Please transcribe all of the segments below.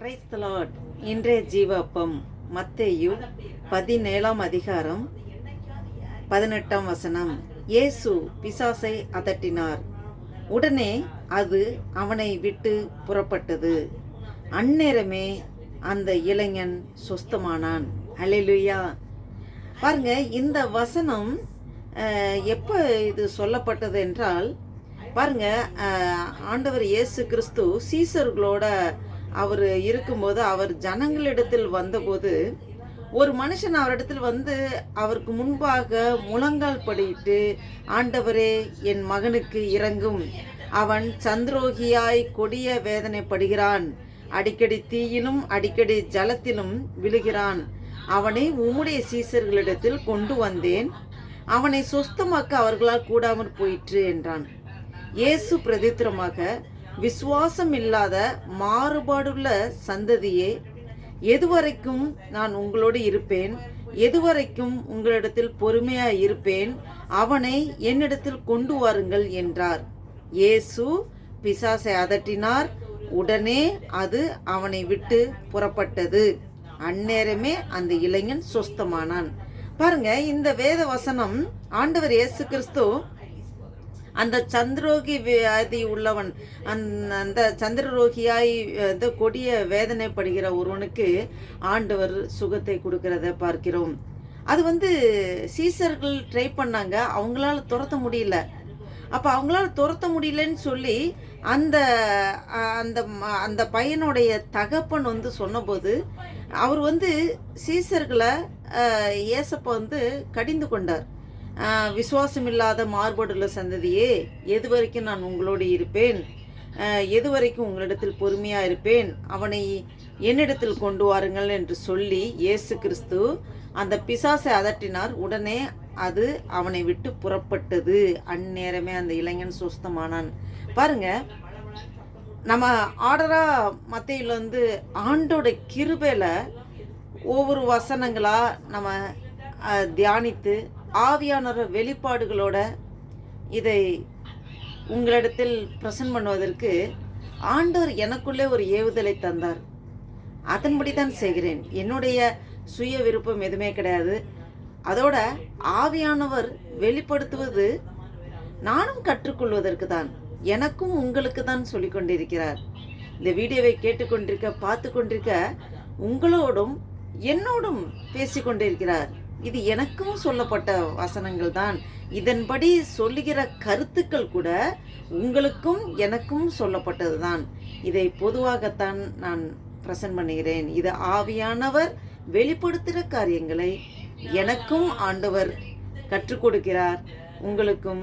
கிரைஸ்தலாட் இன்றைய ஜீவப்பம் மத்தேயு பதினேழாம் அதிகாரம் பதினெட்டாம் வசனம். இயேசு பிசாசை அதட்டினார். உடனே அது அவனை விட்டு புறப்பட்டது. அந்நேரமே அந்த இளைஞன் சொஸ்தமானான். அலிலுயா பாருங்க இந்த வசனம் எப்போ இது சொல்லப்பட்டது என்றால் பாருங்க ஆண்டவர் இயேசு கிறிஸ்து சீசர்களோட அவர் இருக்கும்போது அவர் ஜனங்களிடத்தில் வந்தபோது ஒரு மனுஷன் அவரிடத்தில் வந்து அவருக்கு முன்பாக முழங்கால் படிட்டு ஆண்டவரே என் மகனுக்கு இறங்கும் அவன் சந்திரோகியாய் கொடிய வேதனைப்படுகிறான். அடிக்கடி தீயிலும் அடிக்கடி ஜலத்திலும் விழுகிறான். அவனை உம்முடைய சீசர்களிடத்தில் கொண்டு வந்தேன். அவனை சொஸ்தமாக்க அவர்களால் கூடாமற் போயிற்று என்றான். இயேசு பிரதித்திரமாக விசுவாசம் இல்லாத மாறுபாடுள்ள சந்ததியே எதுவரைக்கும் நான் உங்களோடு இருப்பேன் எதுவரைக்கும் உங்களிடத்தில் பொறுமையாய் இருப்பேன் அவனை என்னிடத்தில் கொண்டு வாருங்கள் என்றார். இயேசு பிசாசை அதட்டினார். உடனே அது அவனை விட்டு புறப்பட்டது. அந்நேரமே அந்த இளைஞன் சொஸ்தமானான். பாருங்க இந்த வேத வசனம் ஆண்டவர் இயேசு கிறிஸ்து அந்த சந்திரோகி வியாதி உள்ளவன் அந்த அந்த சந்திரரோகியாய் அந்த கொடிய வேதனைப்படுகிற ஒருவனுக்கு ஆண்டவர் சுகத்தை கொடுக்கிறத பார்க்கிறோம். அது வந்து சீசர்கள் ட்ரை பண்ணாங்க அவங்களால துரத்த முடியல. அப்போ அவங்களால துரத்த முடியலன்னு சொல்லி அந்த அந்த அந்த பையனுடைய தகப்பன் வந்து சொன்னபோது அவர் வந்து சீசர்களை இயேசப்ப வந்து கடிந்து கொண்டார். விசுவாசமில்லாத விசுவாசம் மாறுபாடுள்ள சந்ததியே எது வரைக்கும் நான் உங்களோடு இருப்பேன். எது வரைக்கும் உங்களிடத்தில் பொறுமையாக இருப்பேன். அவனை என்னிடத்தில் கொண்டு வாருங்கள் என்று சொல்லி இயேசு கிறிஸ்து அந்த பிசாசை அதட்டினார். உடனே அது அவனை விட்டு புறப்பட்டது. அந்நேரமே அந்த இளைஞன் சுஸ்தமானான். பாருங்க நம்ம ஆர்டராக மத்தியில் வந்து ஆண்டோட கிருபையில் ஒவ்வொரு வசனங்களாக நம்ம தியானித்து ஆவியானோர வெளிப்பாடுகளோட இதை உங்களிடத்தில் பிரசன்ட் பண்ணுவதற்கு ஆண்டவர் எனக்குள்ளே ஒரு ஏவுதலை தந்தார். அதன்படி தான் செய்கிறேன். என்னுடைய சுய விருப்பம் எதுவுமே கிடையாது. அதோட ஆவியானவர் வெளிப்படுத்துவது நானும் கற்றுக்கொள்வதற்கு தான். எனக்கும் உங்களுக்கு தான் சொல்லிக் கொண்டிருக்கிறார். இந்த வீடியோவை கேட்டுக்கொண்டிருக்க பார்த்து கொண்டிருக்க உங்களோடும் என்னோடும் பேசிக்கொண்டிருக்கிறார். இது எனக்கும் சொல்லப்பட்ட வசனங்கள் தான். இதன்படி சொல்லுகிற கருத்துக்கள் கூட உங்களுக்கும் எனக்கும் சொல்லப்பட்டது தான். இதை பொதுவாகத்தான் நான் பிரசன்ட் பண்ணுகிறேன். இது ஆவியானவர் வெளிப்படுத்துகிற காரியங்களை எனக்கும் ஆண்டவர் கற்றுக் கொடுக்கிறார். உங்களுக்கும்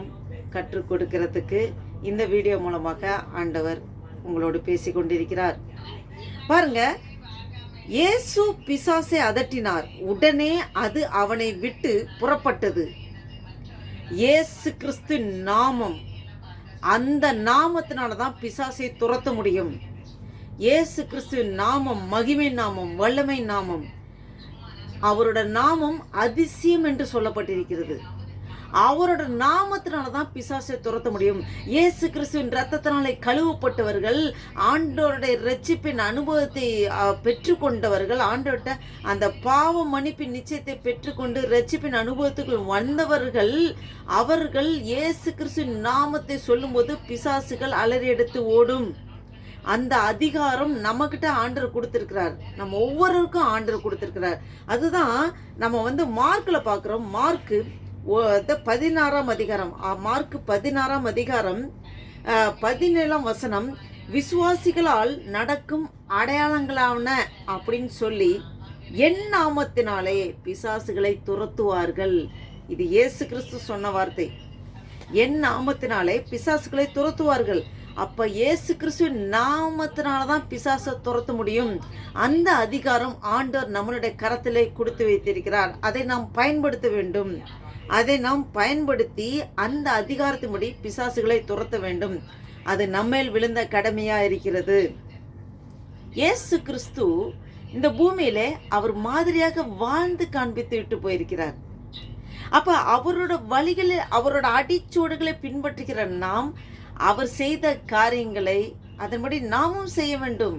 கற்றுக் கொடுக்கிறதுக்கு இந்த வீடியோ மூலமாக ஆண்டவர் உங்களோடு பேசிக் கொண்டிருக்கிறார். பாருங்க இயேசு பிசாசை அதட்டினார். உடனே அது அவனை விட்டு புறப்பட்டது. இயேசு கிறிஸ்து நாமம். அந்த நாமத்தினால தான் பிசாசை துரத்த முடியும். இயேசு கிறிஸ்து நாமம் மகிமை நாமம் வல்லமை நாமம். அவரோட நாமம் அதிசயம் என்று சொல்லப்பட்டிருக்கிறது. அவரோட நாமத்தினால தான் பிசாசை துரத்த முடியும். இயேசு கிறிஸ்துவின் ரத்தத்தினாலே கழுவப்பட்டவர்கள் ஆண்டோருடைய ரட்சிப்பின் அனுபவத்தை பெற்றுக்கொண்டவர்கள் ஆண்டோட்ட அந்த பாவ மன்னிப்பின் நிச்சயத்தை பெற்றுக்கொண்டு ரட்சிப்பின் அனுபவத்துக்குள் வந்தவர்கள் அவர்கள் இயேசு கிறிஸ்துவின் நாமத்தை சொல்லும்போது பிசாசுகள் அலறி எடுத்து ஓடும். அந்த அதிகாரம் நம்மக்கிட்ட ஆண்டர் கொடுத்துருக்கிறார். நம்ம ஒவ்வொருவருக்கும் ஆண்டர் கொடுத்துருக்கிறார். அதுதான் நம்ம வந்து மார்க்கில் பார்க்குறோம். மார்க்கு பதினாறாம் அதிகாரம். ஆ, மார்க் பதினாறாம் அதிகாரம் பதினேழாம் வசனம் விசுவாசிகளால் நடக்கும் அடையாளங்களான அப்படின்னு சொல்லி என் நாமத்தினாலே பிசாசுகளை துரத்துவார்கள். இது இயேசு கிறிஸ்து சொன்ன வார்த்தை. என் நாமத்தினாலே பிசாசுகளை துரத்துவார்கள். அப்ப இயேசு கிறிஸ்து நாமத்தினால தான் பிசாசை துரத்த முடியும். அந்த அதிகாரம் ஆண்டவர் நம்மளுடைய கரத்திலே கொடுத்து வைத்திருக்கிறார். அதை நாம் பயன்படுத்த வேண்டும். அதை நாம் பயன்படுத்தி அந்த அதிகாரத்தின்படி பிசாசுகளை துரத்த வேண்டும். அது நம்மேல் விழுந்த கடமையா இருக்கிறது. இயேசு கிறிஸ்து இந்த பூமியிலே அவர் மாதிரியாக வாழ்ந்து காண்பித்து விட்டு போயிருக்கிறார். அப்ப அவரோட வழிகளை அவரோட அடிச்சுவடுகளை பின்பற்றுகிற நாம் அவர் செய்த காரியங்களை அதன்படி நாமும் செய்ய வேண்டும்.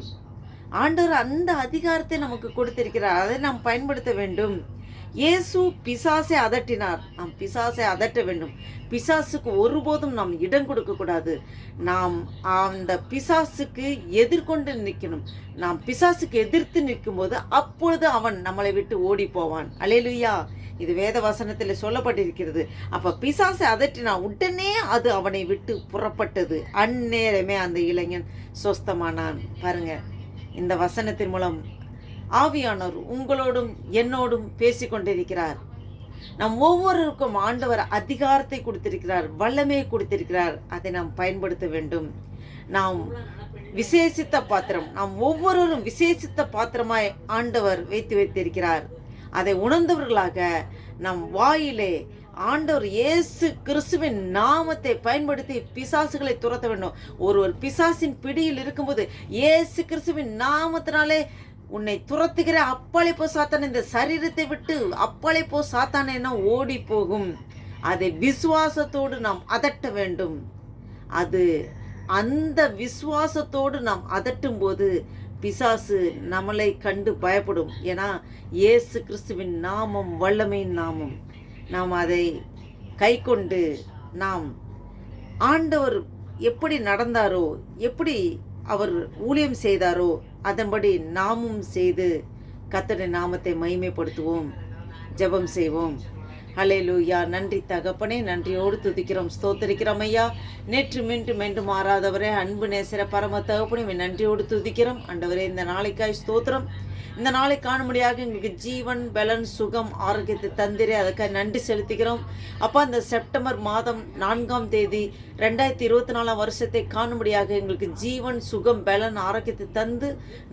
ஆண்டவர் அந்த அதிகாரத்தை நமக்கு கொடுத்திருக்கிறார். அதை நாம் பயன்படுத்த வேண்டும். இயேசு பிசாசை அதட்டினார். நாம் பிசாசை அதட்ட வேண்டும். பிசாசுக்கு ஒருபோதும் நாம் இடம் கொடுக்க கூடாது. நாம் அந்த பிசாசுக்கு எதிர்கொண்டு நிற்கணும். நாம் பிசாசுக்கு எதிர்த்து நிற்கும்போது அப்பொழுது அவன் நம்மளை விட்டு ஓடி போவான் அலேலுயா இது வேத வசனத்தில் சொல்லப்பட்டிருக்கிறது. அப்ப பிசாசை அதட்டினா உடனே அது அவனை விட்டு புறப்பட்டது. அந்நேரமே அந்த இளைஞன் சொஸ்தமானான். பாருங்க இந்த வசனத்தின் மூலம் ஆவியானவர் உங்களோடும் என்னோடும் பேசிக்கொண்டிருக்கிறார். நம் ஒவ்வொருவருக்கும் ஆண்டவர் அதிகாரத்தை கொடுத்திருக்கிறார் வல்லமையை கொடுத்திருக்கிறார். அதை நாம் பயன்படுத்த வேண்டும். நாம் விசேஷித்த பாத்திரம் நாம் ஒவ்வொருவரும் விசேஷித்த பாத்திரமாய் ஆண்டவர் வைத்து வைத்திருக்கிறார். அதை உணர்ந்தவர்களாக நம் வாயிலே ஆண்டவர் இயேசு கிறிஸ்துவின் நாமத்தை பயன்படுத்தி பிசாசுகளை துரத்த வேண்டும். ஒருவர் பிசாசின் பிடியில் இருக்கும்போது இயேசு கிறிஸ்துவின் நாமத்தினாலே உன்னை துரத்துகிற அப்பாலை போ சாத்தான் இந்த சரீரத்தை விட்டு அப்பாலை போ சாத்தான் என ஓடி போகும். அதை விசுவாசத்தோடு நாம் அதட்ட வேண்டும். அது அந்த விசுவாசத்தோடு நாம் அதட்டும் போது பிசாசு நம்மளை கண்டு பயப்படும். ஏன்னா இயேசு கிறிஸ்துவின் நாமம் வல்லமையின் நாமம். நாம் அதை கை கொண்டு நாம் ஆண்டவர் எப்படி நடந்தாரோ எப்படி அவர் ஊழியம் செய்தாரோ அதன்படி நாமும் செய்து கத்தட நாமத்தை மகிமைப்படுத்துவோம் ஜெபம் செய்வோம். ஹalleluya. நன்றி தகப்பனே நன்றியோடு துதிக்கிறோம் ஸ்தோத்தரிக்கிறோம் ஐயா. நேற்று மீண்டும் மீண்டும் மாறாதவரே அன்பு நேசர பரம தகப்பனே நன்றியோடு துதிக்கிறோம். அண்டவரே இந்த நாளைக்காய் ஸ்தோத்திரம். இந்த நாளை காணும்படியாக எங்களுக்கு ஜீவன் பலன் சுகம் ஆரோக்கியத்தை தந்திரே. அதுக்காக நன்றி செலுத்துகிறோம். அப்பா இந்த செப்டம்பர் மாதம் நான்காம் தேதி ரெண்டாயிரத்தி இருபத்தி நாலாம் வருஷத்தை காணும்படியாக எங்களுக்கு ஜீவன் சுகம் பலன் ஆரோக்கியத்தை தந்து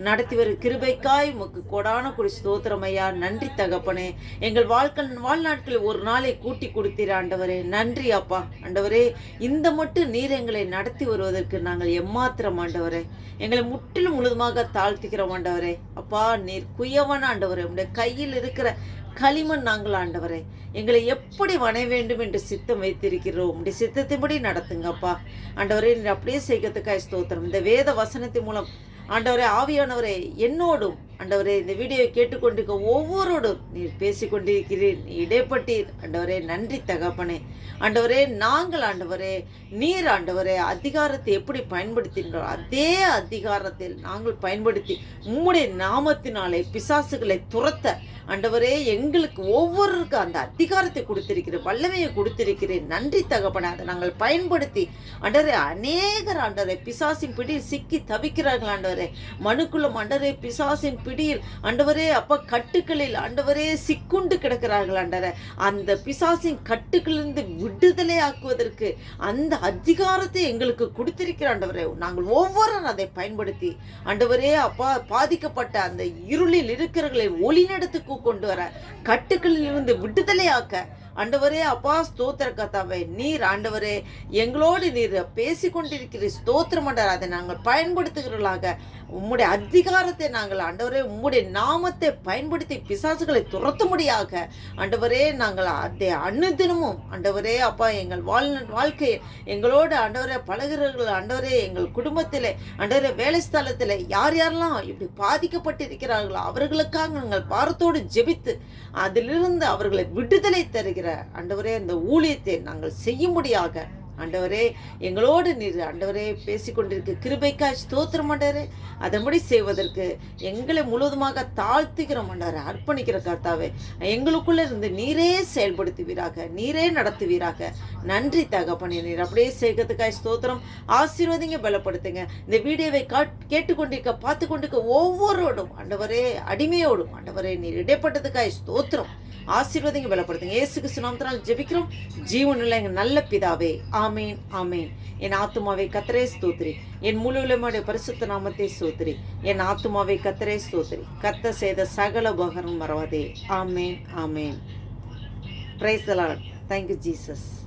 நடத்தி வரும் கிருபைக்காய். உமக்கு கொடான குடி ஸ்தோத்திரம் ஐயா. நன்றி தகப்பனே. எங்கள் வாழ்க்கை வாழ்நாட்களில் ஒரு நாளை கூட்டி கொடுத்தீர் ஆண்டவரே. நன்றி அப்பா. ஆண்டவரே இந்த மட்டும் நீர் எங்களை நடத்தி வருவதற்கு நாங்கள் எம்மாத்திரம் ஆண்டவரே. எங்களை முற்றிலும் முழுதுமாக தாழ்த்துக்கிறோம் ஆண்டவரே. அப்பா நீர் குயவன் ஆண்டவரே. உடைய கையில் இருக்கிற களிமண் நாங்கள் ஆண்டவரே. எங்களை எப்படி வணைய வேண்டும் என்று சித்தம் வைத்திருக்கிறோம். உடைய சித்தத்தின்படி நடத்துங்கப்பா ஆண்டவரே நீர் அப்படியே செய்கிறதுக்காய் ஸ்தோத்திரம். இந்த வேத வசனத்தின் மூலம் ஆண்டவரே ஆவியானவரே என்னோடும் அண்டவரே இந்த வீடியோவை கேட்டுக்கொண்டிருக்க ஒவ்வொருடும் நீர் பேசிக்கொண்டிருக்கிறேன் நீ இடைப்பட்டீர். ஆண்டவரே நன்றி தகப்பனே. ஆண்டவரே நாங்கள் ஆண்டவரே நீர் ஆண்டவரே அதிகாரத்தை எப்படி பயன்படுத்தினோம் அதே அதிகாரத்தில் நாங்கள் பயன்படுத்தி உம்முடைய நாமத்தினாலே பிசாசுகளை துரத்த ஆண்டவரே எங்களுக்கு ஒவ்வொருக்கும் அந்த அதிகாரத்தை கொடுத்திருக்கிற வல்லமையை கொடுத்திருக்கிறேன். நன்றி தகப்பனே. அதை நாங்கள் பயன்படுத்தி ஆண்டவரே அநேகர் ஆண்டவரே பிசாசின் பிடி சிக்கி தவிக்கிறார்கள் ஆண்டவரே. மனுக்குள்ளும் ஆண்டவரே பிசாசின் பிடியில் ஆண்டவரே அப்பா கட்டுக்களில் ஆண்டவரே சிக்குண்டு கிடக்கிறார்கள் அண்டர அந்த பிசாசின் கட்டுக்களிலிருந்து விடுதலை ஆக்குவதற்கு அந்த அதிகாரத்தை எங்களுக்கு கொடுத்திருக்கிற ஆண்டவரே. நாங்கள் ஒவ்வொரு அதை பயன்படுத்தி ஆண்டவரே அப்பா பாதிக்கப்பட்ட அந்த இருளில் இருக்கிறவர்களை ஒளிநடத்துக்கு கொண்டு வர கட்டுக்களில் இருந்து விடுதலையாக்க ஆண்டவரே அப்பா ஸ்தோத்திர கத்தாவே நீர் ஆண்டவரே எங்களோடு நீர் பேசிக்கொண்டிருக்கிற ஸ்தோத்திரம் ஆண்டவர் அதை நாங்கள் பயன்படுத்துகிறவர்களாக உம்முடைய அதிகாரத்தை நாங்கள் ஆண்டவரே உம்முடைய நாமத்தை பயன்படுத்தி பிசாசுகளை துரத்தும்படியாக ஆண்டவரே நாங்கள் அதை அனுதினமும் ஆண்டவரே அப்பா எங்கள் வாழ் வாழ்க்கையை எங்களோடு ஆண்டவரே பழகிறவர்கள் ஆண்டவரே எங்கள் குடும்பத்தில் ஆண்டவரே வேலை ஸ்தலத்தில் யார் யாரெல்லாம் இப்படி பாதிக்கப்பட்டிருக்கிறார்களோ அவர்களுக்காக நாங்கள் பாரத்தோடு ஜெபித்து அதிலிருந்து அவர்களை விடுதலை தருகிற ஆண்டவரே அந்த ஊழியத்தை நாங்கள் செய்யும்படியாக ஆண்டவரே எங்களோடு நீர் ஆண்டவரே பேசிக்கொண்டிருக்க. கிருபைக்காய் ஸ்தோத்திரம் ஆண்டவரே. அதன்படி செய்வதற்கு எங்களை முழுவதுமாக தாழ்த்துகிறோம் ஆண்டவரே. அர்ப்பணிக்கிற கர்த்தாவே எங்களுக்குள்ளே இருந்து நீரே செயல்படுத்துவீராக நீரே நடத்துவீராக. நன்றி தகப்பனே நீர் அப்படியே செய்கிறதுக்காய் ஸ்தோத்திரம். ஆசீர்வதிங்க பலப்படுத்துங்க. இந்த வீடியோவை காட் கேட்டுக்கொண்டிருக்க பார்த்து கொண்டிருக்க ஒவ்வொருவரோடும் ஆண்டவரே அடிமையோடும் ஆண்டவரே நீர் இடைப்பட்டதுக்காய் ஸ்தோத்திரம். ஆசீர்வதிங்க பலப்படுத்துங்க. ஏசுக்கு சுனாமத்தினால் ஜெபிக்கிறோம். ஜீவனில் எங்கள் நல்ல பிதாவே. ஆமேன் ஆமேன். என் ஆத்துமாவை கத்தரே ஸ்தோத்திரி. என் முழு உலகமுடைய பரிசுத்த நாமத்தை ஸ்தோத்திரி. என் ஆத்துமாவை கத்தரே ஸ்தோத்திரி. கத்த செய்த சகல உபகரணம் மறவாதே. Amen amen. Price தலாட் thank you Jesus